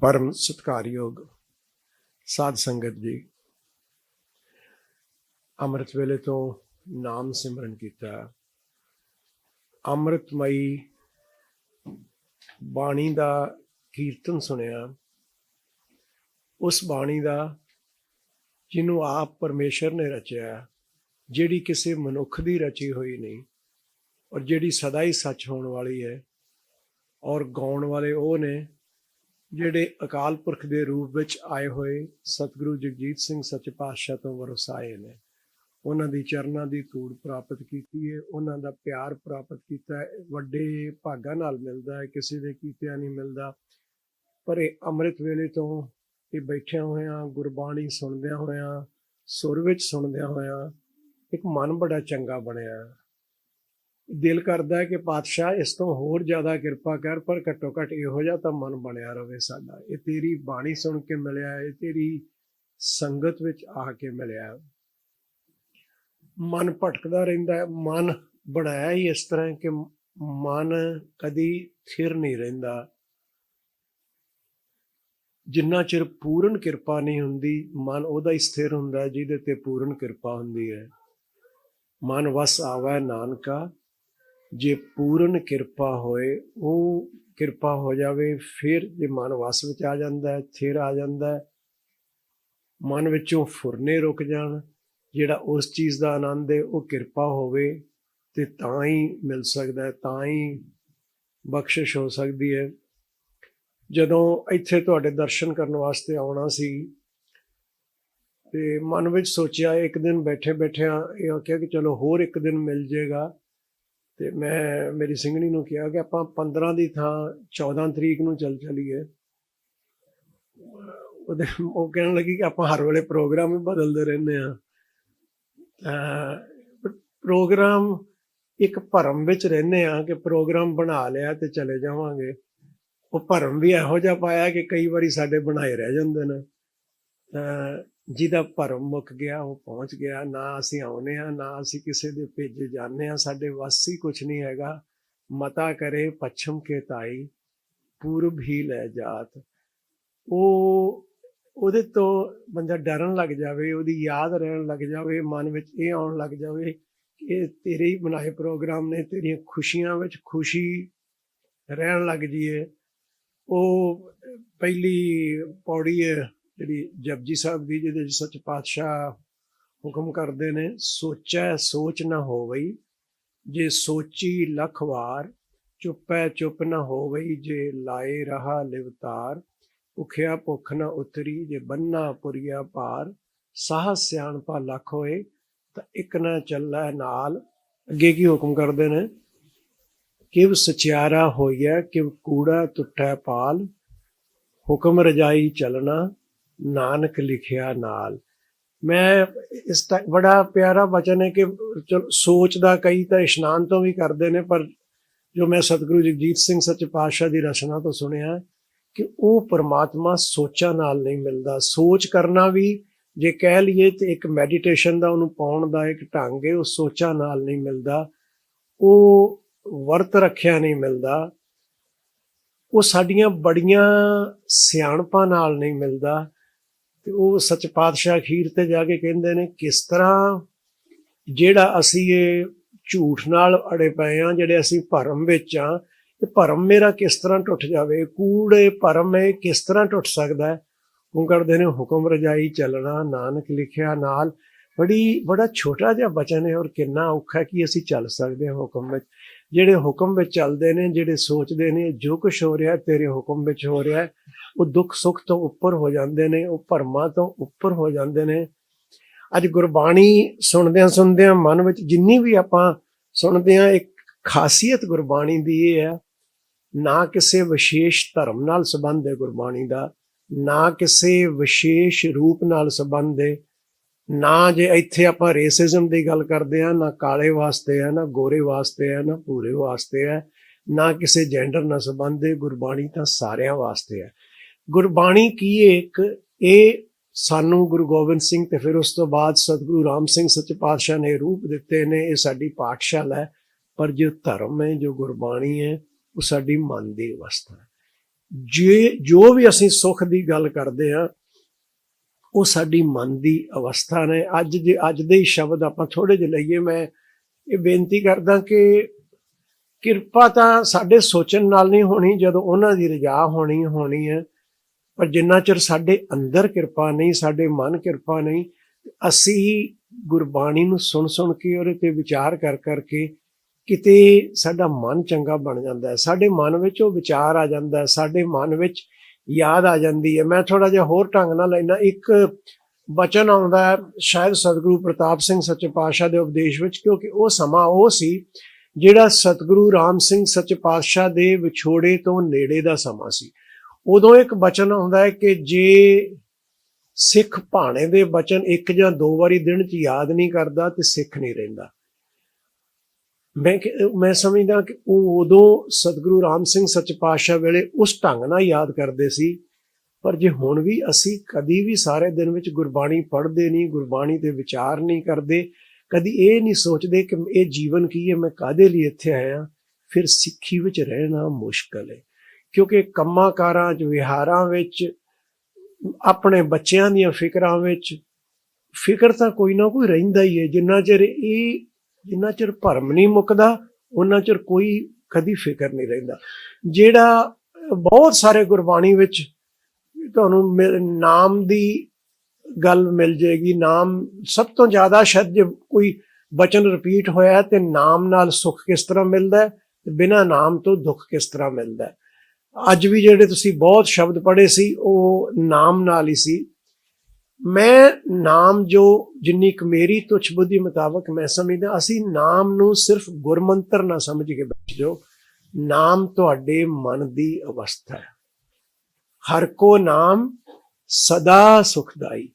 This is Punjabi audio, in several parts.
ਪਰਮ ਸਤਿਕਾਰਯੋਗ ਸਾਧ ਸੰਗਤ ਜੀ। ਅੰਮ੍ਰਿਤ ਵੇਲੇ ਤੋਂ ਨਾਮ ਸਿਮਰਨ ਕੀਤਾ। ਅੰਮ੍ਰਿਤਮਈ ਬਾਣੀ ਦਾ ਕੀਰਤਨ ਸੁਣਿਆ। ਉਸ ਬਾਣੀ ਦਾ ਜਿਹਨੂੰ ਆਪ ਪਰਮੇਸ਼ਰ ਨੇ ਰਚਿਆ, ਜਿਹੜੀ ਕਿਸੇ ਮਨੁੱਖ ਦੀ ਰਚੀ ਹੋਈ ਨਹੀਂ ਔਰ ਜਿਹੜੀ ਸਦਾ ਹੀ ਸੱਚ ਹੋਣ ਵਾਲੀ ਹੈ ਔਰ ਗਾਉਣ ਵਾਲੇ ਉਹ ਨੇ ਜਿਹੜੇ ਅਕਾਲ ਪੁਰਖ ਦੇ ਰੂਪ ਵਿੱਚ ਆਏ ਹੋਏ ਸਤਿਗੁਰੂ ਜਗਜੀਤ ਸਿੰਘ ਸੱਚੇ ਪਾਤਸ਼ਾਹ ਤੋਂ ਵਰਸਾਏ ਨੇ। ਉਹਨਾਂ ਦੀ ਚਰਨਾਂ ਦੀ ਧੂੜ ਪ੍ਰਾਪਤ ਕੀਤੀ ਹੈ ਉਹਨਾਂ ਦਾ ਪਿਆਰ ਪ੍ਰਾਪਤ ਕੀਤਾ ਹੈ ਵੱਡੇ ਭਾਗਾਂ ਨਾਲ ਮਿਲਦਾ ਹੈ ਕਿਸੇ ਦੇ ਕੀਤਿਆਂ ਨਹੀਂ ਮਿਲਦਾ। ਪਰ ਇਹ ਅੰਮ੍ਰਿਤ ਵੇਲੇ ਤੋਂ ਇਹ ਬੈਠਿਆਂ ਹੋਇਆਂ, ਗੁਰਬਾਣੀ ਸੁਣਦਿਆਂ ਹੋਇਆਂ, ਸੁਰ ਵਿੱਚ ਸੁਣਦਿਆਂ ਹੋਇਆਂ ਇੱਕ ਮਨ ਬੜਾ ਚੰਗਾ ਬਣਿਆ। ਦਿਲ ਕਰਦਾ ਹੈ ਕਿ ਪਾਤਸ਼ਾਹ ਇਸ ਤੋਂ ਹੋਰ ਜ਼ਿਆਦਾ ਕਿਰਪਾ ਕਰ, ਪਰ ਘੱਟੋ ਘੱਟ ਇਹੋ ਜਿਹਾ ਤਾਂ ਮਨ ਬਣਿਆ ਰਵੇ ਸਾਡਾ। ਇਹ ਤੇਰੀ ਬਾਣੀ ਸੁਣ ਕੇ ਮਿਲਿਆ ਇਹ ਤੇਰੀ ਸੰਗਤ ਵਿੱਚ ਆ ਕੇ ਮਿਲਿਆ ਮਨ ਭਟਕਦਾ ਰਹਿੰਦਾ ਹੈ, ਮਨ ਬਣਾਇਆ ਹੀ ਇਸ ਤਰ੍ਹਾਂ ਕਿ ਮਨ ਕਦੀ ਥਿਰ ਨਹੀਂ ਰਹਿੰਦਾ। ਜਿੰਨਾ ਚਿਰ ਪੂਰਨ ਕਿਰਪਾ ਨਹੀਂ ਹੁੰਦੀ, ਮਨ ਉਹਦਾ ਹੀ ਸਥਿਰ ਹੁੰਦਾ ਜਿਹਦੇ ਤੇ ਪੂਰਨ ਕਿਰਪਾ ਹੁੰਦੀ ਹੈ। ਮਨ ਵਸ ਆਵੈ ਨਾਨਕਾ ਜੇ ਪੂਰਨ ਕਿਰਪਾ ਹੋਏ, ਉਹ ਕਿਰਪਾ ਹੋ ਜਾਵੇ, ਫਿਰ ਜੇ ਮਨ ਵਸ ਵਿੱਚ ਆ ਜਾਂਦਾ ਹੈ, ਥਿਰ ਆ ਜਾਂਦਾ ਹੈ, ਮਨ ਵਿੱਚੋਂ ਫੁਰਨੇ ਰੁਕ ਜਾਣ, ਜਿਹੜਾ ਉਸ ਚੀਜ਼ ਦਾ ਆਨੰਦ ਹੈ, ਉਹ ਕਿਰਪਾ ਹੋਵੇ, ਤੇ ਤਾਂ ਹੀ ਮਿਲ ਸਕਦਾ ਹੈ, ਤਾਂ ਹੀ ਬਖਸ਼ਿਸ਼ ਹੋ ਸਕਦੀ ਹੈ। ਜਦੋਂ ਇੱਥੇ ਤੁਹਾਡੇ ਦਰਸ਼ਨ ਕਰਨ ਵਾਸਤੇ ਆਉਣਾ ਸੀ, ਤੇ ਮਨ ਵਿੱਚ ਸੋਚਿਆ, ਇੱਕ ਦਿਨ ਬੈਠੇ ਬੈਠਿਆਂ ਇਹ ਆਖਿਆ ਕਿ ਚਲੋ ਹੋਰ ਇੱਕ ਦਿਨ ਮਿਲ ਜਾਏਗਾ ਤੇ ਮੈਂ ਮੇਰੀ ਸਿੰਘਣੀ ਨੂੰ ਕਿਹਾ ਕਿ ਆਪਾਂ 15 ਦੀ ਥਾਂ 14 ਤਰੀਕ ਨੂੰ ਚੱਲ ਚਲੀਏ। ਉਹਦੇ ਉਹ ਕਹਿਣ ਲੱਗੀ ਕਿ ਆਪਾਂ ਹਰ ਵੇਲੇ ਪ੍ਰੋਗਰਾਮ ਹੀ ਬਦਲਦੇ ਰਹਿੰਦੇ ਆ ਤਾਂ ਪ੍ਰੋਗਰਾਮ ਇੱਕ ਭਰਮ ਵਿੱਚ ਰਹਿੰਦੇ ਆ ਕਿ ਪ੍ਰੋਗਰਾਮ ਬਣਾ ਲਿਆ ਤੇ ਚਲੇ ਜਾਵਾਂਗੇ। ਉਹ ਭਰਮ ਵੀ ਇਹੋ ਜਿਹਾ ਪਾਇਆ ਕਿ ਕਈ ਵਾਰੀ ਸਾਡੇ ਬਣਾਏ ਰਹਿ ਜਾਂਦੇ ਨੇ। ਤਾਂ ਜਿਹਦਾ ਭਰਮ ਮੁੱਕ ਗਿਆ, ਉਹ ਪਹੁੰਚ ਗਿਆ। ਨਾ ਅਸੀਂ ਆਉਨੇ ਆ ਨਾ ਅਸੀਂ ਕਿਸੇ ਦੇ ਭੇਜੇ ਜਾਂਦੇ ਆ ਸਾਡੇ ਵੱਸ ਹੀ ਕੁਝ ਨਹੀਂ ਹੈਗਾ। ਮਤਾ ਕਰੇ ਪੱਛਮ ਕੇ ਤਾਈ, ਪੂਰਬ ਹੀ ਲੈ ਜਾਤ। ਉਹ, ਉਹਦੇ ਤੋਂ ਬੰਦਾ ਡਰਨ ਲੱਗ ਜਾਵੇ, ਉਹਦੀ ਯਾਦ ਰਹਿਣ ਲੱਗ ਜਾਵੇ, ਮਨ ਵਿੱਚ ਇਹ ਆਉਣ ਲੱਗ ਜਾਵੇ ਕਿ ਇਹ ਤੇਰੇ ਹੀ ਬਣਾਏ ਪ੍ਰੋਗਰਾਮ ਨੇ, ਤੇਰੀਆਂ ਖੁਸ਼ੀਆਂ ਵਿੱਚ ਖੁਸ਼ੀ ਰਹਿਣ ਲੱਗ ਜੀਏ। ਉਹ ਪਹਿਲੀ ਪੌੜੀ ਹੈ ਜਿਹੜੀ ਜਪਜੀ ਸਾਹਿਬ ਦੀ ਜਿਹਦੇ ਵਿੱਚ ਸੱਚ ਪਾਤਸ਼ਾਹ ਹੁਕਮ ਕਰਦੇ ਨੇ, ਸੋਚੈ ਸੋਚ ਨਾ ਹੋਵਈ, ਜੇ ਸੋਚੀ ਲੱਖ ਵਾਰ, ਚੁੱਪੈ ਚੁੱਪ ਨਾ ਹੋਵਈ, ਜੇ ਲਾਏ ਰਹਾ ਲਿਵਤਾਰ ਭੁਖਿਆ ਭੁੱਖ ਨਾ ਉਤਰੀ, ਜੇ ਬੰਨਾ ਪੁਰੀਆ ਭਾਰ, ਸਾਹ ਸਿਆਣਪਾ ਲੱਖ ਹੋਏ, ਤਾਂ ਇੱਕ ਨਾ ਚੱਲੈ ਨਾਲ। ਅੱਗੇ ਕੀ ਹੁਕਮ ਕਰਦੇ ਨੇ? ਕਿਵ ਸਚਿਆਰਾ ਹੋਈਐ, ਕਿਵ ਕੂੜਾ ਟੁੱਟੈ ਪਾਲ, ਹੁਕਮ ਰਜਾਈ ਚੱਲਣਾ ਨਾਨਕ ਲਿਖਿਆ ਨਾਲ। ਮੈਂ ਇਸ ਦਾ ਬੜਾ ਪਿਆਰਾ ਵਚਨ ਹੈ ਕਿ ਚਲੋ ਸੋਚ ਦਾ ਕਈ ਤਾਂ ਇਸ਼ਨਾਨ ਤੋਂ ਵੀ ਕਰਦੇ ਨੇ, ਪਰ ਜੋ ਮੈਂ ਸਤਿਗੁਰੂ ਜਗਜੀਤ ਸਿੰਘ ਸੱਚੇ ਪਾਤਸ਼ਾਹ ਦੀ ਰਚਨਾ ਤੋਂ ਸੁਣਿਆ ਕਿ ਉਹ ਪਰਮਾਤਮਾ ਸੋਚਾਂ ਨਾਲ ਨਹੀਂ ਮਿਲਦਾ। ਸੋਚ ਕਰਨਾ ਵੀ ਜੇ ਕਹਿ ਲਈਏ ਤੇ ਇੱਕ ਮੈਡੀਟੇਸ਼ਨ ਦਾ, ਉਹਨੂੰ ਪਾਉਣ ਦਾ ਇੱਕ ਢੰਗ ਹੈ, ਉਹ ਸੋਚਾਂ ਨਾਲ ਨਹੀਂ ਮਿਲਦਾ। ਉਹ ਵਰਤ ਰੱਖਿਆ ਨਹੀਂ ਮਿਲਦਾ। ਉਹ ਸਾਡੀਆਂ ਬੜੀਆਂ ਸਿਆਣਪਾਂ ਨਾਲ ਨਹੀਂ ਮਿਲਦਾ। ਤੇ ਉਹ ਸੱਚ ਪਾਤਸ਼ਾਹ ਅਖੀਰ ਤੇ ਜਾ ਕੇ ਕਹਿੰਦੇ ਨੇ, ਕਿਸ ਤਰ੍ਹਾਂ ਜਿਹੜਾ ਅਸੀਂ ਇਹ ਝੂਠ ਨਾਲ ਅੜੇ ਪਏ ਆ ਜਿਹੜੇ ਅਸੀਂ ਭਰਮ ਵਿੱਚ ਆ ਇਹ ਭਰਮ ਮੇਰਾ ਕਿਸ ਤਰ੍ਹਾਂ ਟੁੱਟ ਜਾਵੇ, ਕੂੜੇ ਭਰਮ ਇਹ ਕਿਸ ਤਰ੍ਹਾਂ ਟੁੱਟ ਸਕਦਾ ਹੈ? ਉਹ ਕਰਦੇ ਨੇ, ਹੁਕਮ ਰਜਾਈ ਚੱਲਣਾ, ਨਾਨਕ ਲਿਖਿਆ ਨਾਲ। ਬੜੀ, ਬੜਾ ਛੋਟਾ ਜਿਹਾ ਬਚਨ ਹੈ ਔਰ ਕਿੰਨਾ ਔਖਾ ਕਿ ਅਸੀਂ ਚੱਲ ਸਕਦੇ ਹਾਂ ਹੁਕਮ ਵਿੱਚ। ਜਿਹੜੇ ਹੁਕਮ ਵਿੱਚ ਚੱਲਦੇ ਨੇ, ਜਿਹੜੇ ਸੋਚਦੇ ਨੇ, ਜੋ ਕੁਝ ਹੋ ਰਿਹਾ, ਤੇਰੇ ਹੁਕਮ ਵਿੱਚ ਹੋ ਰਿਹਾ ਉਹ ਦੁੱਖ ਸੁੱਖ ਤੋਂ ਉੱਪਰ ਹੋ ਜਾਂਦੇ ਨੇ, ਉਹ ਭਰਮਾਂ ਤੋਂ ਉੱਪਰ ਹੋ ਜਾਂਦੇ ਨੇ। ਅੱਜ ਗੁਰਬਾਣੀ ਸੁਣਦਿਆਂ ਸੁਣਦਿਆਂ ਮਨ ਵਿੱਚ ਜਿੰਨੀ ਵੀ ਆਪਾਂ ਸੁਣਦੇ ਆ ਇੱਕ ਖਾਸੀਅਤ ਗੁਰਬਾਣੀ ਦੀ ਇਹ ਹੈ, ਨਾ ਕਿਸੇ ਵਿਸ਼ੇਸ਼ ਧਰਮ ਨਾਲ ਸੰਬੰਧ ਹੈ ਗੁਰਬਾਣੀ ਦਾ, ਨਾ ਕਿਸੇ ਵਿਸ਼ੇਸ਼ ਰੂਪ ਨਾਲ ਸੰਬੰਧ ਹੈ। ਨਾ ਜੇ ਇੱਥੇ ਆਪਾਂ ਰੇਸਿਜ਼ਮ ਦੀ ਗੱਲ ਕਰਦੇ ਆ ਨਾ ਕਾਲੇ ਵਾਸਤੇ ਹੈ, ਨਾ ਗੋਰੇ ਵਾਸਤੇ ਹੈ, ਨਾ ਭੂਰੇ ਵਾਸਤੇ ਹੈ, ਨਾ ਕਿਸੇ ਜੈਂਡਰ ਨਾਲ ਸੰਬੰਧ ਹੈ, ਗੁਰਬਾਣੀ ਤਾਂ ਸਾਰਿਆਂ ਵਾਸਤੇ ਹੈ। ਗੁਰਬਾਣੀ ਕੀ ਹੈ ਇੱਕ? ਇਹ ਸਾਨੂੰ ਗੁਰੂ ਗੋਬਿੰਦ ਸਿੰਘ ਤੇ ਫਿਰ ਉਸ ਤੋਂ ਬਾਅਦ ਸਤਿਗੁਰੂ ਰਾਮ ਸਿੰਘ ਸੱਚੇ ਪਾਤਸ਼ਾਹ ਨੇ ਰੂਪ ਦਿੱਤੇ ਨੇ, ਇਹ ਸਾਡੀ ਪਾਠਸ਼ਾਲਾ ਹੈ, ਪਰ ਜੋ ਧਰਮ ਹੈ, ਜੋ ਗੁਰਬਾਣੀ ਹੈ, ਉਹ ਸਾਡੀ ਮਨ ਦੀ ਅਵਸਥਾ ਹੈ। ਜੇ, ਜੋ ਵੀ ਅਸੀਂ ਸੁੱਖ ਦੀ ਗੱਲ ਕਰਦੇ ਆ ਉਹ ਸਾਡੀ ਮਨ ਦੀ ਅਵਸਥਾ ਨੇ। ਅੱਜ ਦੇ ਅੱਜ ਦੇ ਹੀ ਸ਼ਬਦ ਆਪਾਂ ਥੋੜੇ ਜਿਹੇ ਲਈਏ, ਮੈਂ ਇਹ ਬੇਨਤੀ ਕਰਦਾ ਕਿ ਕਿਰਪਾ ਤਾਂ ਸਾਡੇ ਸੋਚਣ ਨਾਲ ਨਹੀਂ ਹੋਣੀ, ਜਦੋਂ ਉਹਨਾਂ ਦੀ ਰਜਾ ਹੋਣੀ ਹੋਣੀ ਹੈ। ਪਰ ਜਿੰਨਾ ਚਿਰ ਸਾਡੇ ਅੰਦਰ ਕਿਰਪਾ ਨਹੀਂ, ਸਾਡੇ ਮਨ ਕਿਰਪਾ ਨਹੀਂ, ਅਸੀਂ ਗੁਰਬਾਣੀ ਨੂੰ ਸੁਣ ਸੁਣ ਕੇ ਉਹਦੇ ਤੇ ਵਿਚਾਰ ਕਰ ਕਰਕੇ ਕਿਤੇ ਸਾਡਾ ਮਨ ਚੰਗਾ ਬਣ ਜਾਂਦਾ ਹੈ। ਸਾਡੇ ਮਨ ਵਿੱਚ ਉਹ ਵਿਚਾਰ ਆ ਜਾਂਦਾ ਹੈ। ਸਾਡੇ ਮਨ ਵਿੱਚ ਯਾਦ ਆ ਜਾਂਦੀ ਹੈ। ਮੈਂ ਥੋੜਾ ਜਿਹਾ ਹੋਰ ਢੰਗ ਨਾਲ ਲੈਣਾ ਇੱਕ ਬਚਨ ਆਉਂਦਾ ਹੈ, ਸ਼ਾਇਦ ਸਤਿਗੁਰੂ ਪ੍ਰਤਾਪ ਸਿੰਘ ਸੱਚੇ ਪਾਤਸ਼ਾਹ ਦੇ ਉਪਦੇਸ਼ ਵਿੱਚ, ਕਿਉਂਕਿ ਉਹ ਸਮਾਂ ਉਹ ਸੀ ਜਿਹੜਾ ਸਤਿਗੁਰੂ ਰਾਮ ਸਿੰਘ ਸੱਚੇ ਪਾਤਸ਼ਾਹ ਦੇ ਵਿਛੋੜੇ ਤੋਂ ਨੇੜੇ ਦਾ ਸਮਾਂ ਸੀ। ਉਦੋਂ ਇੱਕ ਬਚਨ ਆਉਂਦਾ ਹੈ ਕਿ ਜੇ ਸਿੱਖ ਭਾਣੇ ਦੇ ਬਚਨ ਇੱਕ ਜਾਂ ਦੋ ਵਾਰੀ ਦਿਨ ਚ ਯਾਦ ਨਹੀਂ ਕਰਦਾ ਤੇ ਸਿੱਖ ਨਹੀਂ ਰਹਿੰਦਾ। ਮੈਂ ਕਿ- ਮੈਂ ਸਮਝਦਾ ਕਿ ਉਹ ਉਦੋਂ ਸਤਿਗੁਰੂ ਰਾਮ ਸਿੰਘ ਸੱਚ ਪਾਤਸ਼ਾਹ ਵੇਲੇ ਉਸ ਢੰਗ ਨਾਲ ਯਾਦ ਕਰਦੇ ਸੀ। ਪਰ ਜੇ ਹੁਣ ਵੀ ਅਸੀਂ ਕਦੀ ਵੀ ਸਾਰੇ ਦਿਨ ਵਿੱਚ ਗੁਰਬਾਣੀ ਪੜ੍ਹਦੇ ਨਹੀਂ, ਗੁਰਬਾਣੀ ਤੇ ਵਿਚਾਰ ਨਹੀਂ ਕਰਦੇ, ਕਦੀ ਇਹ ਨਹੀਂ ਸੋਚਦੇ ਕਿ ਇਹ ਜੀਵਨ ਕੀ ਹੈ, ਮੈਂ ਕਾਦੇ ਲਈ ਇੱਥੇ ਆਇਆ ਫਿਰ ਸਿੱਖੀ ਵਿੱਚ ਰਹਿਣਾ ਮੁਸ਼ਕਲ ਹੈ। ਕਿਉਂਕਿ ਕੰਮਾਂ ਕਾਰਾਂ 'ਚ, ਵਿਹਾਰਾਂ ਵਿੱਚ, ਆਪਣੇ ਬੱਚਿਆਂ ਦੀਆਂ ਫਿਕਰਾਂ ਵਿੱਚ, ਫਿਕਰ ਤਾਂ ਕੋਈ ਨਾ ਕੋਈ ਰਹਿੰਦਾ ਹੀ ਹੈ। ਜਿੰਨਾ ਚਿਰ ਇਹ ਜਿੰਨਾ ਚਿਰ ਭਰਮ ਨਹੀਂ ਮੁੱਕਦਾ ਉਹਨਾਂ ਚਿਰ ਕੋਈ ਕਦੀ ਫਿਕਰ ਨਹੀਂ ਰਹਿੰਦਾ। ਜਿਹੜਾ ਬਹੁਤ ਸਾਰੇ ਗੁਰਬਾਣੀ ਵਿੱਚ ਤੁਹਾਨੂੰ ਮਿਲ- ਨਾਮ ਦੀ ਗੱਲ ਮਿਲ ਜਾਏਗੀ, ਨਾਮ ਸਭ ਤੋਂ ਜ਼ਿਆਦਾ ਸ਼ਬਦ ਜੇ ਕੋਈ ਬਚਨ ਰਿਪੀਟ ਹੋਇਆ ਹੈ, ਤੇ ਨਾਮ ਨਾਲ ਸੁੱਖ ਕਿਸ ਤਰ੍ਹਾਂ ਮਿਲਦਾ ਹੈ, ਤੇ ਬਿਨਾਂ ਨਾਮ ਤੋਂ ਦੁੱਖ ਕਿਸ ਤਰ੍ਹਾਂ ਮਿਲਦਾ ਹੈ। ਅੱਜ ਵੀ ਜਿਹੜੇ ਤੁਸੀਂ ਬਹੁਤ ਸ਼ਬਦ ਪੜ੍ਹੇ ਸੀ, ਉਹ ਨਾਮ ਨਾਲ ਹੀ ਸੀ। ਮੈਂ ਨਾਮ ਜੋ ਜਿੰਨੀ ਕੁ ਮੇਰੀ ਤੁਛ ਬੁੱਧੀ ਮੁਤਾਬਕ ਮੈਂ ਸਮਝਦਾ, ਅਸੀਂ ਨਾਮ ਨੂੰ ਸਿਰਫ ਗੁਰਮੰਤਰ ਨਾ ਸਮਝ ਕੇ ਬੈਠ ਜਾਓ ਨਾਮ ਤੁਹਾਡੇ ਮਨ ਦੀ ਅਵਸਥਾ ਹੈ। ਹਰ ਕੋ ਨਾਮ ਸਦਾ ਸੁਖਦਾਈ।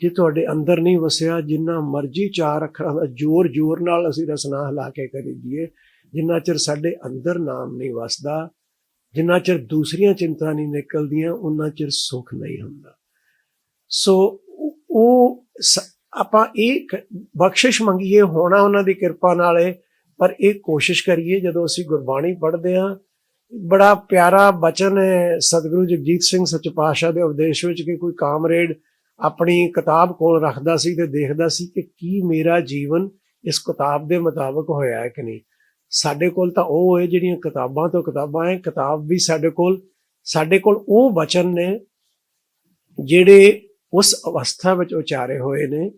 ਜੇ ਤੁਹਾਡੇ ਅੰਦਰ ਨਹੀਂ ਵਸਿਆ, ਜਿੰਨਾ ਮਰਜ਼ੀ ਚਾਰ ਅੱਖਰਾਂ ਦਾ ਜ਼ੋਰ ਜ਼ੋਰ ਨਾਲ ਅਸੀਂ ਰਸਨਾ ਹਿਲਾ ਕੇ ਕਰੀ ਜੀਏ ਜਿੰਨਾ ਚਿਰ ਸਾਡੇ ਅੰਦਰ ਨਾਮ ਨਹੀਂ ਵਸਦਾ, ਜਿੰਨਾ ਚਿਰ ਦੂਸਰੀਆਂ ਚਿੰਤਾ ਨਹੀਂ ਨਿਕਲਦੀਆਂ ਉਹਨਾਂ ਚਿਰ ਸੁਖ ਨਹੀਂ ਹੁੰਦਾ। ਸੋ ਉਹ- ਸ- ਆਪਾਂ ਇਹ ਬਖਸ਼ਿਸ਼ ਮੰਗੀਏ, ਹੋਣਾ ਉਹਨਾਂ ਦੀ ਕਿਰਪਾ ਨਾਲ ਹੈ ਪਰ ਇਹ ਕੋਸ਼ਿਸ਼ ਕਰੀਏ, ਜਦੋਂ ਅਸੀਂ ਗੁਰਬਾਣੀ ਪੜ੍ਹਦੇ ਹਾਂ, ਬੜਾ ਪਿਆਰਾ ਬਚਨ ਹੈ ਸਤਿਗੁਰੂ ਜਗਜੀਤ ਸਿੰਘ ਸੱਚ ਪਾਤਸ਼ਾਹ ਦੇ ਉਪਦੇਸ਼ ਵਿੱਚ ਕਿ ਕੋਈ ਕਾਮਰੇਡ ਆਪਣੀ ਕਿਤਾਬ ਕੋਲ ਰੱਖਦਾ ਸੀ ਤੇ ਦੇਖਦਾ ਸੀ ਕਿ ਕੀ ਮੇਰਾ ਜੀਵਨ ਇਸ ਕਿਤਾਬ ਦੇ ਮੁਤਾਬਕ ਹੋਇਆ ਹੈ ਕਿ ਨਹੀਂ। ਸਾਡੇ ਕੋਲ ਤਾਂ ਉਹ ਹੈ ਜਿਹੜੀਆਂ ਕਿਤਾਬਾਂ ਤੋਂ ਕਿਤਾਬਾਂ ਹੈ ਕਿਤਾਬ ਵੀ ਸਾਡੇ ਕੋਲ ਸਾਡੇ ਕੋਲ ਉਹ ਬਚਨ ਨੇ ਜਿਹੜੇ ਉਸ ਅਵਸਥਾ ਵਿੱਚ ਉਚਾਰੇ ਹੋਏ ਨੇ,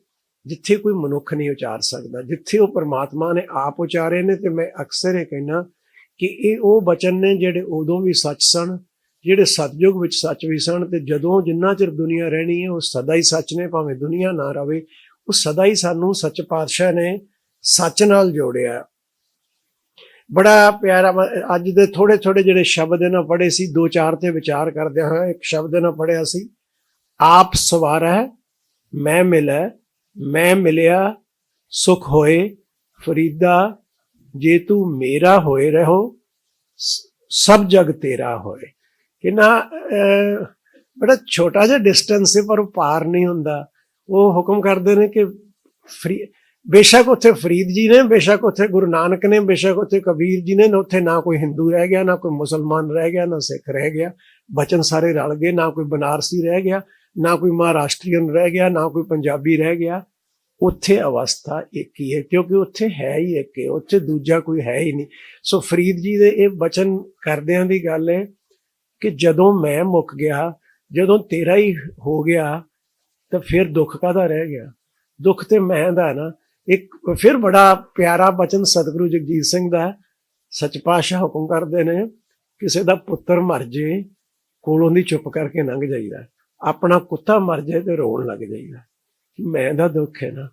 ਜਿੱਥੇ ਕੋਈ ਮਨੁੱਖ ਨਹੀਂ ਉਚਾਰ ਸਕਦਾ। ਜਿੱਥੇ ਉਹ ਪਰਮਾਤਮਾ ਨੇ ਆਪ ਉਚਾਰੇ ਨੇ, ਤੇ ਮੈਂ ਅਕਸਰ ਇਹ ਕਹਿਣਾ ਕਿ ਇਹ ਉਹ ਬਚਨ ਨੇ ਜਿਹੜੇ ਉਦੋਂ ਵੀ ਸੱਚ ਸਨ, ਜਿਹੜੇ ਸਤਜੁਗ ਵਿੱਚ ਸੱਚ ਵੀ ਸਨ, ਤੇ ਜਦੋਂ ਜਿੰਨਾ ਚਿਰ ਦੁਨੀਆ ਰਹਿਣੀ ਹੈ, ਉਹ ਸਦਾ ਹੀ ਸੱਚ ਨੇ, ਭਾਵੇਂ ਦੁਨੀਆ ਨਾ ਰਵੇ। ਉਹ ਸਦਾ ਹੀ ਸਾਨੂੰ ਸੱਚ ਪਾਤਸ਼ਾਹ ਨੇ ਸੱਚ ਨਾਲ ਜੋੜਿਆ। ਬੜਾ ਪਿਆਰਾ ਅੱਜ ਦੇ ਥੋੜੇ ਥੋੜੇ ਜਿਹੜੇ ਸ਼ਬਦ ਇਹਨਾਂ ਪੜ੍ਹੇ ਸੀ, ਦੋ ਚਾਰ ਤੇ ਵਿਚਾਰ ਕਰਦੇ ਹਾਂ। ਇੱਕ ਸ਼ਬਦ ਇਹਨਾਂ ਪੜ੍ਹਿਆ ਸੀ ਆਪ ਸਵਾਰੈ ਮੈਂ ਮਿਲੈ ਮੈਂ ਮਿਲਿਆ ਸੁਖ ਹੋਏ ਫਰੀਦਾ ਜੇ ਤੂੰ ਮੇਰਾ ਹੋਏ ਰਹੋ ਸਭ ਜਗ ਤੇਰਾ ਹੋਏ। ਕਿੰਨਾ ਅਹ, ਬੜਾ ਛੋਟਾ ਜਿਹਾ ਡਿਸਟੈਂਸ ਹੈ ਪਰ ਉਹ ਪਾਰ ਨਹੀਂ ਹੁੰਦਾ। ਉਹ ਹੁਕਮ ਕਰਦੇ ਨੇ ਕਿ ਫਰੀ ਬੇਸ਼ੱਕ ਉੱਥੇ ਫਰੀਦ ਜੀ ਨੇ ਬੇਸ਼ੱਕ ਉੱਥੇ ਗੁਰੂ ਨਾਨਕ ਨੇ ਬੇਸ਼ੱਕ ਉੱਥੇ ਕਬੀਰ ਜੀ ਨੇ ਨਾ ਉੱਥੇ ਨਾ ਕੋਈ ਹਿੰਦੂ ਰਹਿ ਗਿਆ ਨਾ ਕੋਈ ਮੁਸਲਮਾਨ ਰਹਿ ਗਿਆ ਨਾ ਸਿੱਖ ਰਹਿ ਗਿਆ। ਬਚਨ ਸਾਰੇ ਰਲ ਗਏ ਨਾ ਕੋਈ ਬਨਾਰਸੀ ਰਹਿ ਗਿਆ। ਨਾ ਕੋਈ ਮਹਾਰਾਸ਼ਟਰੀਅਨ ਰਹਿ ਗਿਆ, ਨਾ ਕੋਈ ਪੰਜਾਬੀ ਰਹਿ ਗਿਆ। ਉੱਥੇ ਅਵਸਥਾ ਇੱਕ ਹੀ ਹੈ, ਕਿਉਂਕਿ ਉੱਥੇ ਹੈ ਹੀ ਇੱਕ ਹੈ, ਉੱਥੇ ਦੂਜਾ ਕੋਈ ਹੈ ਹੀ ਨਹੀਂ। ਸੋ ਫਰੀਦ ਜੀ ਦੇ ਇਹ ਬਚਨ ਕਰਦਿਆਂ ਦੀ ਗੱਲ ਹੈ ਕਿ ਜਦੋਂ ਮੈਂ ਮੁੱਕ ਗਿਆ, ਜਦੋਂ ਤੇਰਾ ਹੀ ਹੋ ਗਿਆ, ਤਾਂ ਫਿਰ ਦੁੱਖ ਕਾਹਦਾ ਰਹਿ ਗਿਆ? ਦੁੱਖ ਤੇ ਮੈਂ ਦਾ ਨਾ, ਇੱਕ ਫਿਰ ਬੜਾ ਪਿਆਰਾ ਬਚਨ ਸਤਿਗੁਰੂ ਜਗਜੀਤ ਸਿੰਘ ਦਾ ਸੱਚ ਪਾਤਸ਼ਾਹ ਹੁਕਮ ਕਰਦੇ ਨੇ, ਕਿਸੇ ਦਾ ਪੁੱਤਰ ਮਰ ਜੇ, ਕੋਲੋਂ ਦੀ ਚੁੱਪ ਕਰਕੇ ਲੰਘ ਜਾਈਦਾ। ਆਪਣਾ ਕੁੱਤਾ ਮਰ ਜਾਏ ਤੇ ਰੋਣ ਲੱਗ ਜਾਈਦਾ। ਮੈਂ ਦਾ ਦੁੱਖ ਹੈ ਨਾ।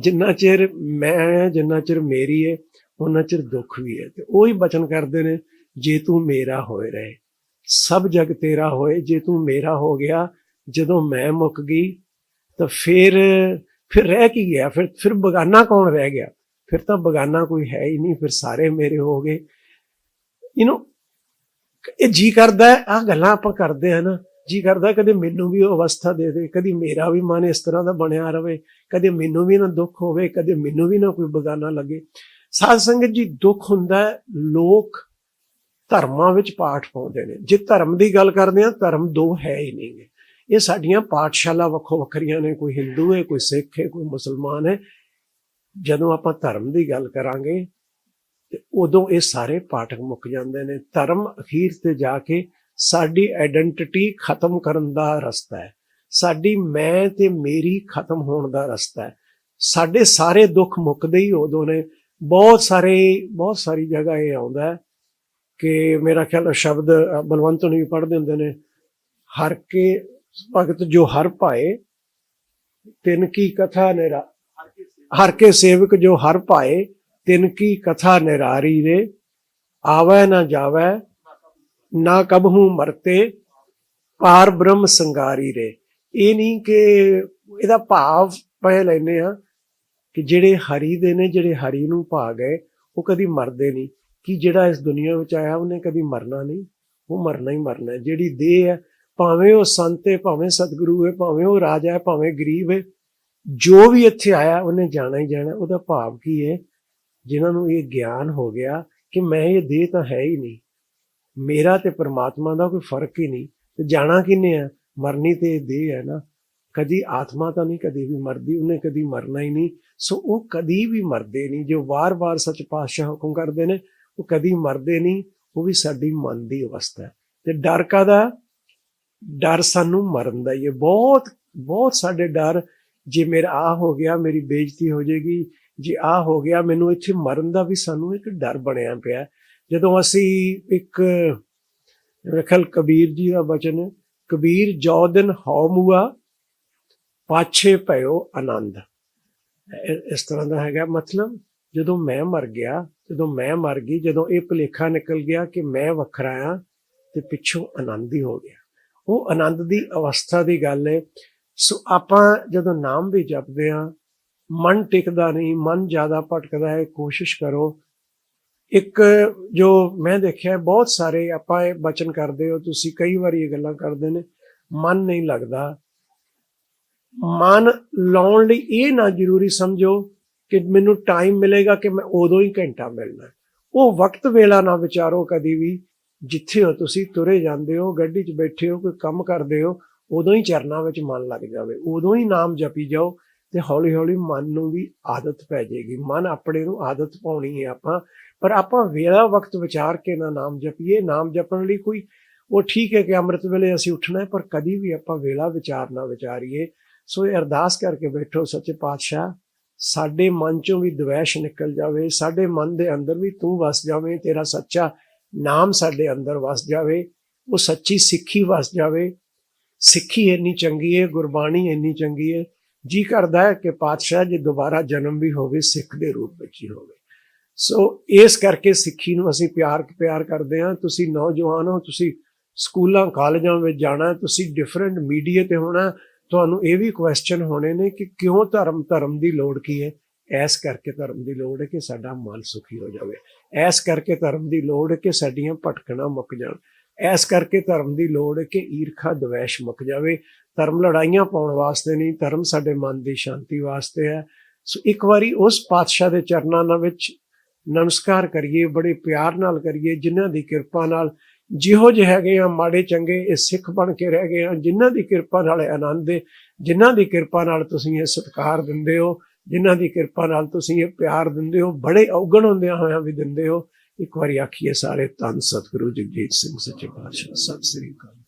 ਜਿੰਨਾ ਚਿਰ ਮੈਂ ਜਿੰਨਾ ਚਿਰ ਮੇਰੀ ਹੈ ਉਹਨਾਂ ਚਿਰ ਦੁੱਖ ਵੀ ਹੈ। ਤੇ ਉਹੀ ਬਚਨ ਕਰਦੇ ਨੇ, ਜੇ ਤੂੰ ਮੇਰਾ ਹੋਏ ਰਹੇ। ਸਭ ਜਗ ਤੇਰਾ ਹੋਏ, ਜੇ ਤੂੰ ਮੇਰਾ ਹੋ ਗਿਆ, ਜਦੋਂ ਮੈਂ ਮੁੱਕ ਗਈ, ਤਾਂ ਫਿਰ ਫਿਰ ਰਹਿ ਕੀ ਗਿਆ? ਫਿਰ ਫਿਰ ਬਗਾਨਾ ਕੌਣ ਰਹਿ ਗਿਆ? ਫਿਰ ਤਾਂ ਬਗਾਨਾ ਕੋਈ ਹੈ ਹੀ ਨਹੀਂ, ਫਿਰ ਸਾਰੇ ਮੇਰੇ ਹੋ ਗਏ। ਯੂ نو ਇਹ ਜੀ ਕਰਦਾ ਆ ਗੱਲਾਂ ਆਪਾਂ ਕਰਦੇ ਆ ਨਾ। ਜੀ ਕਰਦਾ ਕਦੇ ਮੈਨੂੰ ਵੀ ਉਹ ਅਵਸਥਾ ਦੇ ਦੇ, ਕਦੀ ਮੇਰਾ ਵੀ ਮਨ ਇਸ ਤਰ੍ਹਾਂ ਦਾ ਬਣਿਆ ਰਵੇ, ਕਦੇ ਮੈਨੂੰ ਵੀ ਨਾ ਦੁੱਖ ਹੋਵੇ, ਕਦੇ ਮੈਨੂੰ ਵੀ ਨਾ ਕੋਈ ਬਗਾਨਾ ਲੱਗੇ। ਸਾਧ ਸੰਗਤ ਜੀ, ਦੁੱਖ ਹੁੰਦਾ ਲੋਕ ਧਰਮਾਂ ਵਿੱਚ ਪਾਠ ਪਾਉਂਦੇ ਨੇ। ਜੇ ਧਰਮ ਦੀ ਗੱਲ ਕਰਦੇ ਆ ਧਰਮ ਦੋ ਹੈ ਹੀ ਨਹੀਂਗੇ ਇਹ ਸਾਡੀਆਂ ਪਾਠਸ਼ਾਲਾ ਵੱਖੋ ਵੱਖਰੀਆਂ ਨੇ, ਕੋਈ ਹਿੰਦੂ ਹੈ, ਕੋਈ ਸਿੱਖ ਹੈ, ਕੋਈ ਮੁਸਲਮਾਨ ਹੈ। ਜਦੋਂ ਆਪਾਂ ਧਰਮ ਦੀ ਗੱਲ ਕਰਾਂਗੇ, ਤੇ ਉਦੋਂ ਇਹ ਸਾਰੇ ਪਾਠਕ ਮੁੱਕ ਜਾਂਦੇ ਨੇ। ਧਰਮ ਅਖੀਰ ਤੇ ਜਾ ਕੇ ਸਾਡੀ ਆਇਡੈਂਟੀਟੀ ਖਤਮ ਕਰਨ ਦਾ ਰਸਤਾ ਹੈ। ਸਾਡੀ ਮੈਂ ਤੇ ਮੇਰੀ ਖਤਮ ਹੋਣ ਦਾ ਰਸਤਾ ਹੈ। ਸਾਡੇ ਸਾਰੇ ਦੁੱਖ ਮੁੱਕਦੇ ਹੀ ਉਦੋਂ ਨੇ। ਬਹੁਤ ਸਾਰੇ, ਬਹੁਤ ਸਾਰੀ ਜਗ੍ਹਾ ਇਹ ਆਉਂਦਾ ਕਿ ਮੇਰਾ ਖਿਆਲ ਸ਼ਬਦ ਬਲਵੰਤ ਨੂੰ ਵੀ ਪੜ੍ਹਦੇ ਹੁੰਦੇ ਨੇ, ਹਰ ਕੇ ਭਗਤ ਜੋ ਹਰ ਪਾਏ ਤਿੰਨ ਕੀ ਕਥਾ ਨਿਰਾ, ਹਰ ਕੇ ਸੇਵਕ ਜੋ ਹਰ ਪਾਏ ਤਿੰਨ ਕੀ ਕਥਾ ਨਿਰਾਰੀ ਰੇ, ਆਵੈ ਨਾ ਜਾਵੈ ਨਾ ਕਬਹੂ ਮਰਤੇ, ਪਾਰ ਬ੍ਰਹਮ ਸੰਗਾਰੀ ਰੇ ਇਹ ਨਹੀਂ ਕਿ ਇਹਦਾ ਭਾਵ ਪਏ ਲੈਨੇ ਆ ਕਿ ਜਿਹੜੇ ਹਰੀ ਦੇ ਨੇ, ਜਿਹੜੇ ਹਰੀ ਨੂੰ ਭਾ ਗਏ, ਉਹ ਕਦੀ ਮਰਦੇ ਨਹੀਂ ਕਿ ਜਿਹੜਾ ਇਸ ਦੁਨੀਆ ਵਿੱਚ ਆਇਆ, ਉਹਨੇ ਕਦੀ ਮਰਨਾ ਨਹੀਂ ਉਹ ਮਰਨਾ ਹੀ ਮਰਨਾ ਜਿਹੜੀ ਦੇਹ ਹੈ, ਭਾਵੇਂ ਉਹ ਸੰਤ ਹੈ, ਭਾਵੇਂ ਸਤਿਗੁਰੂ ਹੈ, ਭਾਵੇਂ ਉਹ ਰਾਜਾ ਹੈ, ਭਾਵੇਂ ਗਰੀਬ ਹੈ, ਜੋ ਵੀ ਇੱਥੇ ਆਇਆ, ਉਹਨੇ ਜਾਣਾ ਹੀ ਜਾਣਾ। ਉਹਦਾ ਭਾਵ ਕੀ ਹੈ? ਜਿਨ੍ਹਾਂ ਨੂੰ ਇਹ ਗਿਆਨ ਹੋ ਗਿਆ ਕਿ ਮੈਂ ਇਹ ਦੇਹ ਤਾਂ ਹੈ ਹੀ ਨਹੀਂ। ਮੇਰਾ ਤੇ ਪਰਮਾਤਮਾ ਦਾ ਕੋਈ ਫ਼ਰਕ ਹੀ ਨਹੀਂ, ਤੇ ਜਾਣਾ ਕਿੰਨੇ ਆ? ਮਰਨੀ ਤੇ ਇਹ ਦੇਹ ਹੈ ਨਾ। ਕਦੀ ਆਤਮਾ ਤਾਂ ਨਹੀਂ, ਕਦੀ ਵੀ ਮਰਦੀ, ਉਹਨੇ ਕਦੀ ਮਰਨਾ ਹੀ ਨਹੀਂ। ਸੋ ਉਹ ਕਦੀ ਵੀ ਮਰਦੇ ਨਹੀਂ, ਜੋ ਵਾਰ-ਵਾਰ ਸੱਚ ਪਾਤਸ਼ਾਹ ਹੁਕਮ ਕਰਦੇ ਨੇ, ਉਹ ਕਦੀ ਮਰਦੇ ਨਹੀਂ, ਉਹ ਵੀ ਸਾਡੀ ਮਨ ਦੀ ਅਵਸਥਾ ਹੈ। ਤੇ ਡਰ ਕਾਦਾ ਡਰ ਸਾਨੂੰ ਮਰਨ ਦਾ ਹੀ ਹੈ। ਬਹੁਤ ਬਹੁਤ ਸਾਡੇ ਡਰ, ਜੇ ਮੇਰਾ ਆ ਹੋ ਗਿਆ, ਮੇਰੀ ਬੇਇੱਜ਼ਤੀ ਹੋ ਜਾਏਗੀ, ਜੇ ਆ ਹੋ ਗਿਆ, ਮੈਨੂੰ ਇੱਥੇ ਮਰਨ ਦਾ ਵੀ ਸਾਨੂੰ ਇੱਕ ਡਰ ਬਣਿਆ ਪਿਆ ਜਦੋਂ ਅਸੀਂ ਇੱਕ ਰਖਲ ਕਬੀਰ ਜੀ ਦਾ ਬਚਨ ਹੈ, ਕਬੀਰ ਜੋ ਦਿਨ ਹਉ ਮੁਆ ਪਾਛੇ ਭਇਓ ਆਨੰਦ। ਇਸ ਤਰ੍ਹਾਂ ਦਾ ਹੈਗਾ ਮਤਲਬ ਜਦੋਂ ਮੈਂ ਮਰ ਗਿਆ ਜਦੋਂ ਮੈਂ ਮਰ ਗਈ ਜਦੋਂ ਇਹ ਭੁਲੇਖਾ ਨਿਕਲ ਗਿਆ ਕਿ ਮੈਂ ਵੱਖਰਾ ਆ ਤੇ ਪਿੱਛੋਂ ਆਨੰਦ ਹੀ ਹੋ ਗਿਆ। ਉਹ ਆਨੰਦ ਦੀ ਅਵਸਥਾ ਦੀ ਗੱਲ ਹੈ ਸੋ ਆਪਾਂ ਜਦੋਂ ਨਾਮ ਵੀ ਜਪਦੇ ਆ ਮਨ ਟਿਕਦਾ ਨਹੀਂ ਮਨ ਜ਼ਿਆਦਾ ਭਟਕਦਾ ਹੈ ਕੋਸ਼ਿਸ਼ ਕਰੋ ਇੱਕ ਜੋ ਮੈਂ ਦੇਖਿਆ ਬਹੁਤ ਸਾਰੇ ਆਪਾਂ ਇਹ ਬਚਨ ਕਰਦੇ ਹੋ, ਤੁਸੀਂ ਕਈ ਵਾਰੀ ਇਹ ਗੱਲਾਂ ਕਰਦੇ ਨੇ, ਮਨ ਨਹੀਂ ਲੱਗਦਾ। ਮਨ ਲਾਉਣ ਲਈ ਇਹ ਨਾ ਜ਼ਰੂਰੀ ਸਮਝੋ ਕਿ ਮੈਨੂੰ ਟਾਈਮ ਮਿਲੇਗਾ ਕਿ ਮੈਂ ਉਦੋਂ ਹੀ ਘੰਟਾ ਮਿਲਣਾ। ਉਹ ਵਕਤ ਵੇਲਾ ਨਾ ਵਿਚਾਰੋ ਕਦੀ ਵੀ, ਜਿੱਥੇ ਹੋ ਤੁਸੀਂ ਤੁਰੇ ਜਾਂਦੇ ਹੋ, ਗੱਡੀ 'ਚ ਬੈਠੇ ਹੋ, ਕੋਈ ਕੰਮ ਕਰਦੇ ਹੋ, ਉਦੋਂ ਹੀ ਚਰਨਾਂ ਵਿੱਚ ਮਨ ਲੱਗ ਜਾਵੇ। ਉਦੋਂ ਹੀ ਨਾਮ ਜਪੀ ਜਾਓ ਤੇ ਹੌਲੀ ਹੌਲੀ ਮਨ ਨੂੰ ਵੀ ਆਦਤ ਪੈ ਜਾਏਗੀ। ਮਨ ਆਪਣੇ ਨੂੰ ਆਦਤ ਪਾਉਣੀ ਹੈ ਆਪਾਂ। ਪਰ ਆਪਾਂ ਵੇਲਾ ਵਕਤ ਵਿਚਾਰ ਕੇ ਨਾ ਨਾਮ ਜਪੀਏ, ਨਾਮ ਜਪਣ ਲਈ ਕੋਈ, ਉਹ ਠੀਕ ਹੈ ਕਿ ਅੰਮ੍ਰਿਤ ਵੇਲੇ ਅਸੀਂ ਉੱਠਣਾ ਪਰ ਕਦੀ ਵੀ ਆਪਾਂ ਵੇਲਾ ਵਿਚਾਰ ਨਾ ਵਿਚਾਰੀਏ। ਸੋ ਇਹ ਅਰਦਾਸ ਕਰਕੇ ਬੈਠੋ ਸੱਚੇ ਪਾਤਸ਼ਾਹ, ਸਾਡੇ ਮਨ ਚੋਂ ਵੀ ਦਵੈਸ਼ ਨਿਕਲ ਜਾਵੇ, ਸਾਡੇ ਮਨ ਦੇ ਅੰਦਰ ਵੀ ਤੂੰ ਵਸ ਜਾਵੇਂ, ਤੇਰਾ ਸੱਚਾ ਨਾਮ ਸਾਡੇ ਅੰਦਰ ਵਸ ਜਾਵੇ, ਉਹ ਸੱਚੀ ਸਿੱਖੀ ਵਸ ਜਾਵੇ। ਸਿੱਖੀ ਇੰਨੀ ਚੰਗੀ ਹੈ, ਗੁਰਬਾਣੀ ਇੰਨੀ ਚੰਗੀ ਹੈ, ਜੀ ਕਰਦਾ ਹੈ ਕਿ ਪਾਤਸ਼ਾਹ ਜੇ ਦੁਬਾਰਾ ਜਨਮ ਵੀ ਹੋਵੇ, ਸਿੱਖ ਦੇ ਰੂਪ ਵਿੱਚ ਹੀ ਹੋਵੇ। ਸੋ ਇਸ ਕਰਕੇ ਸਿੱਖੀ ਨੂੰ ਅਸੀਂ ਪਿਆਰ ਪਿਆਰ ਕਰਦੇ ਹਾਂ। ਤੁਸੀਂ ਨੌਜਵਾਨ ਹੋ, ਤੁਸੀਂ ਸਕੂਲਾਂ, ਕਾਲਜਾਂ ਵਿੱਚ ਜਾਣਾ, ਤੁਸੀਂ ਡਿਫਰੈਂਟ ਮੀਡੀਆ ਤੇ ਹੋਣਾ, ਤੁਹਾਨੂੰ ਇਹ ਵੀ ਕੁਐਸਚਨ ਹੋਣੇ ਨੇ ਕਿ ਕਿਉਂ ਧਰਮ ਧਰਮ ਦੀ ਲੋੜ ਕੀ ਹੈ? ਐਸ ਕਰਕੇ ਧਰਮ ਦੀ ਲੋੜ ਹੈ ਕਿ ਸਾਡਾ ਮਨ ਸੁਖੀ ਹੋ ਜਾਵੇ। ਐਸ ਕਰਕੇ ਧਰਮ ਦੀ ਲੋੜ ਹੈ ਕਿ ਸਾਡੀਆਂ ਭਟਕਣਾ ਮੁੱਕ ਜਾਣ। ਐਸ ਕਰਕੇ ਧਰਮ ਦੀ ਲੋੜ ਹੈ ਕਿ ਈਰਖਾ, ਦਵੈਸ਼ ਮੁੱਕ ਜਾਵੇ। ਧਰਮ ਲੜਾਈਆਂ ਪਾਉਣ ਵਾਸਤੇ ਨਹੀਂ, ਧਰਮ ਸਾਡੇ ਮਨ ਦੀ ਸ਼ਾਂਤੀ ਵਾਸਤੇ ਹੈ। ਸੋ ਇੱਕ ਵਾਰੀ ਉਸ ਪਾਤਸ਼ਾਹ ਦੇ ਚਰਨਾਂ ਨਾਲ ਵਿੱਚ ਨਮਸਕਾਰ ਕਰੀਏ, ਬੜੇ ਪਿਆਰ ਨਾਲ ਕਰੀਏ, ਜਿਨ੍ਹਾਂ ਦੀ ਕਿਰਪਾ ਨਾਲ ਜਿਹੋ ਜਿਹੇ ਹੈਗੇ ਆ, ਮਾੜੇ ਚੰਗੇ, ਇਹ ਸਿੱਖ ਬਣ ਕੇ ਰਹਿ ਗਏ ਆ, ਜਿਨ੍ਹਾਂ ਦੀ ਕਿਰਪਾ ਨਾਲ ਆਨੰਦ ਹੈ ਜਿਨ੍ਹਾਂ ਦੀ ਕਿਰਪਾ ਨਾਲ ਤੁਸੀਂ ਇਹ ਸਤਿਕਾਰ ਦਿੰਦੇ ਹੋ, ਜਿਨ੍ਹਾਂ ਦੀ ਕਿਰਪਾ ਨਾਲ ਤੁਸੀਂ ਇਹ ਪਿਆਰ ਦਿੰਦੇ ਹੋ, ਬੜੇ ਔਗਣ ਹੁੰਦਿਆਂ ਹੋਇਆਂ ਵੀ ਦਿੰਦੇ ਹੋ। ਇੱਕ ਵਾਰੀ ਆਖੀਏ ਸਾਰੇ ਧੰਨ ਸਤਿਗੁਰੂ ਜਗਜੀਤ ਸਿੰਘ ਸੱਚੇ ਪਾਤਸ਼ਾਹ, ਸਤਿ ਸ੍ਰੀ ਅਕਾਲ।